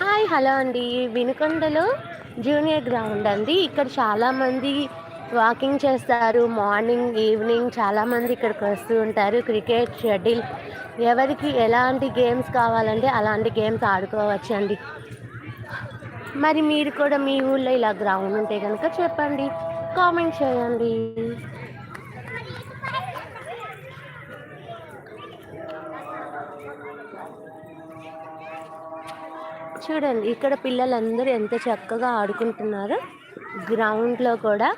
Hi hello అండి. వినుకొండలో junior ground అండి. ఇక్కడ చాలామంది వాకింగ్ చేస్తారు మార్నింగ్ ఈవినింగ్ చాలామంది ఇక్కడికి వస్తూ ఉంటారు. క్రికెట్ షటిల్ ఎవరికి ఎలాంటి గేమ్స్ కావాలంటే అలాంటి గేమ్స్ ఆడుకోవచ్చు అండి మరి మీరు కూడా మీ ఊళ్ళో ఇలా గ్రౌండ్ ఉంటే కనుక చెప్పండి. కామెంట్ చేయండి. చూడండి ఇక్కడ పిల్లలందరూ ఎంత చక్కగా ఆడుకుంటున్నారు. గ్రౌండ్లో కూడా.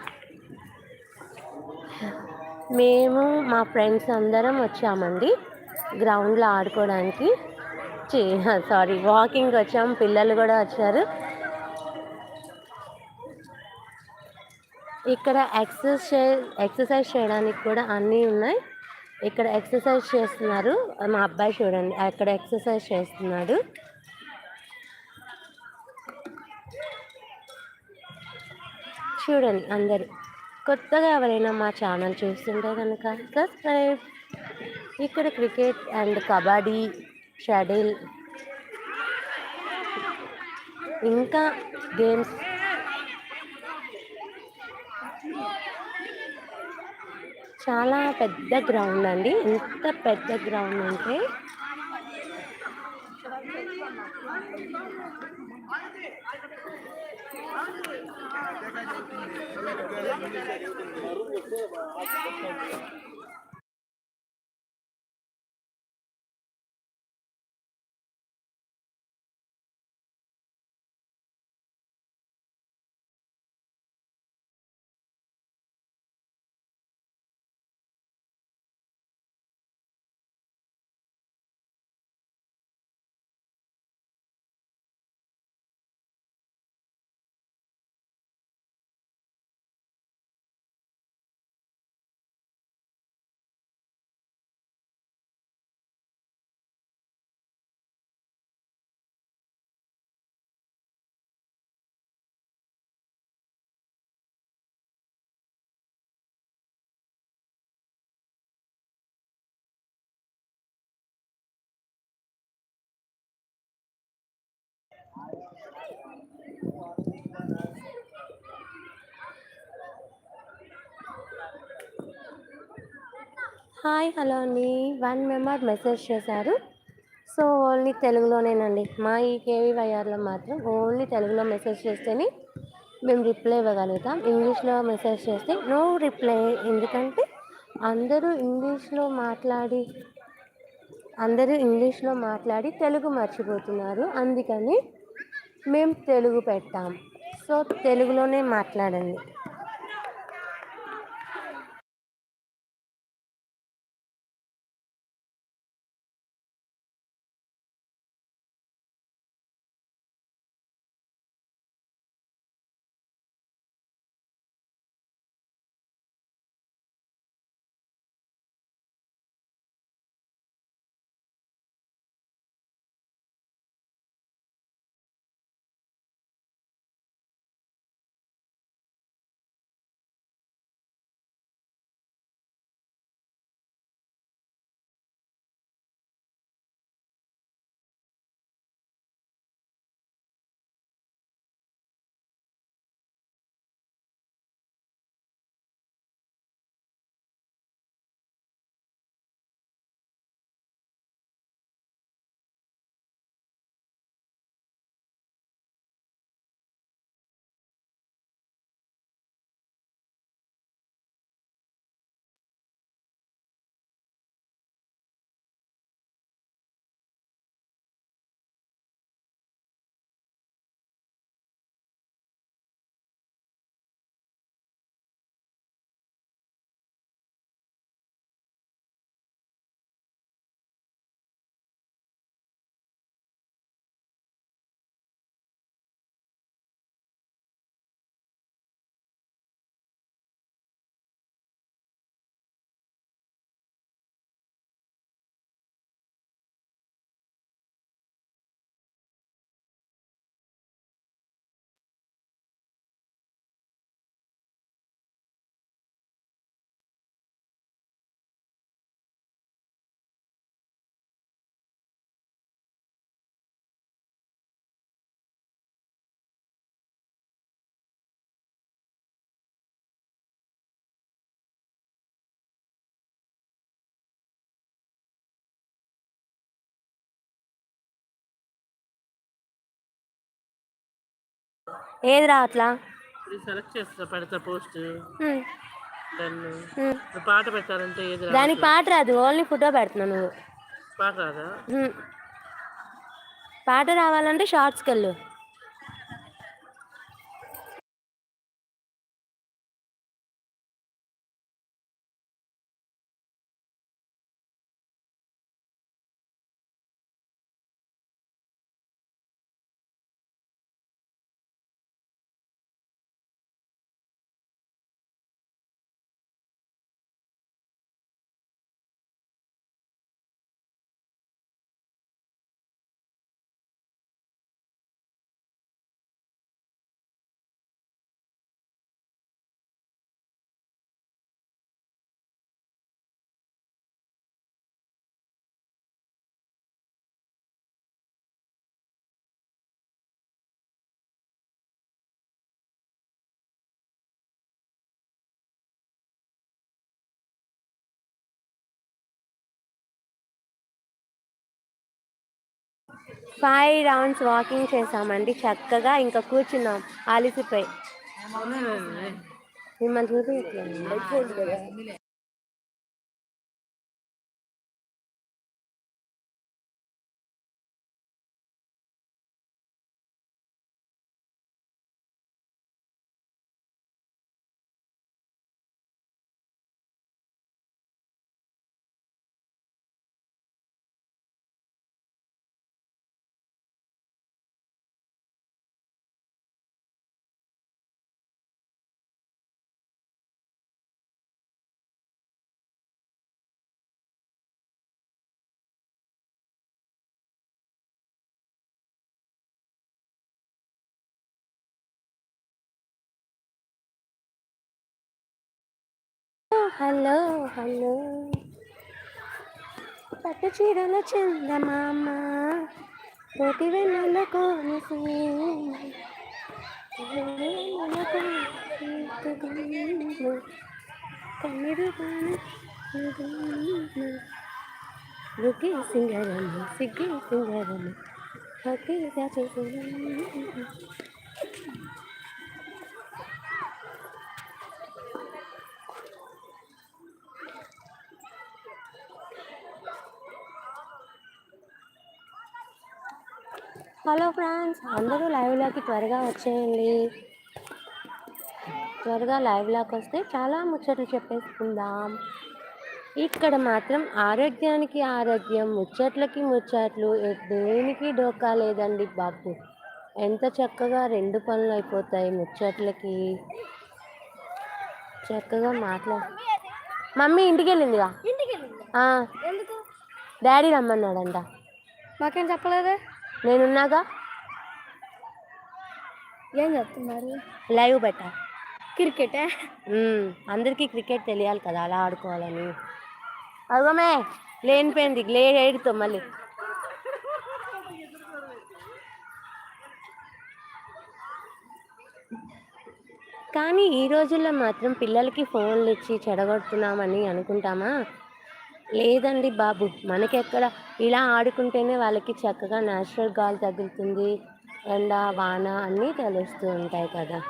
మేము మా ఫ్రెండ్స్ అందరం వచ్చామండి గ్రౌండ్లో ఆడుకోవడానికి. సారీ వాకింగ్ వచ్చాము పిల్లలు కూడా వచ్చారు. ఇక్కడ ఎక్సర్సైజ్ ఎక్సర్సైజ్ చేయడానికి కూడా అన్నీ ఉన్నాయి. ఇక్కడ ఎక్సర్సైజ్ చేస్తున్నారు మా అబ్బాయి చూడండి అక్కడ ఎక్సర్సైజ్ చేస్తున్నాడు. చూడండి అందరూ. కొత్తగా ఎవరైనా మా ఛానల్ చూస్తుంటే కనుక సబ్స్క్రైబ్ ఇక్కడ క్రికెట్ అండ్ కబడ్డీ షటిల్. ఇంకా గేమ్స్. చాలా పెద్ద గ్రౌండ్ అండి. ఎంత పెద్ద గ్రౌండ్ అంటే Thank you. హాయ్ హలో అండి. వన్ మెంబర్ మెసేజ్ చేశారు. సో ఓన్లీ తెలుగులోనేనండి. మా ఈ కేవీవైఆర్లో మాత్రం ఓన్లీ తెలుగులో మెసేజ్ చేస్తేనే మేము రిప్లై ఇవ్వగలుగుతాం. ఇంగ్లీష్లో మెసేజ్ చేస్తే నో రిప్లై. ఎందుకంటే అందరూ ఇంగ్లీష్లో మాట్లాడి అందరూ ఇంగ్లీష్లో మాట్లాడి తెలుగు మర్చిపోతున్నారు. అందుకని మేము తెలుగు పెట్టాం. సో తెలుగులోనే మాట్లాడండి. ఏది రావట్లా సెలెక్ట్ చేస్తా పెడతా పోస్ట్. పాట పెట్టాలంటే ఏది రాదు దానికి పాట రాదు ఓన్లీ ఫోటో పెడుతున్నావు నువ్వు. పాట రాదా. పాట రావాలంటే షార్ట్స్కి వెళ్ళు ఫైవ్ రౌండ్స్ వాకింగ్ చేసామండి. చక్కగా ఇంకా కూర్చున్నాం. ఆలిసిపోయి. మిమ్మల్ని చూపించలేదు హలో హలో. పట్టు చీరల చందమామ కోటి వెన్నెల కోనసి కన్నిరు రుకి సింగరమ్మ సిగ్గి సింగరమ్మ హకి చేసిన హలో ఫ్రెండ్స్ అందరూ లైవ్లోకి త్వరగా వచ్చేయండి. త్వరగా లైవ్లోకి వస్తే చాలా ముచ్చట్లు చెప్పేసుకుందాం. ఇక్కడ మాత్రం ఆరోగ్యానికి ఆరోగ్యం ముచ్చట్లకి ముచ్చట్లు దేనికి డోకా లేదండి బాబు. ఎంత చక్కగా రెండు పనులు అయిపోతాయి ముచ్చట్లకి. చక్కగా మాట్లా మమ్మీ ఇంటికి వెళ్ళిందిగా డాడీ రమ్మన్నాడంట. మాకేం చెప్పలేదు? నేనున్నాగా? ఏం చెప్తున్నారు లైవ్ పెట్టా. క్రికెటే. అందరికీ క్రికెట్ తెలియాలి కదా అలా ఆడుకోవాలని. అదిగోమే లేనిపోయింది లే ఏడుతో మళ్ళీ. కానీ ఈ రోజుల్లో మాత్రం పిల్లలకి ఫోన్లు ఇచ్చి చెడగొడుతున్నామని అనుకుంటామా? లేదండి బాబు. మనకెక్కడ ఇలా ఆడుకుంటేనే వాళ్ళకి చక్కగా న్యాచురల్ గాలి తగులుతుంది. ఎండ వాన అన్నీ తెలుస్తూ ఉంటాయి కదా.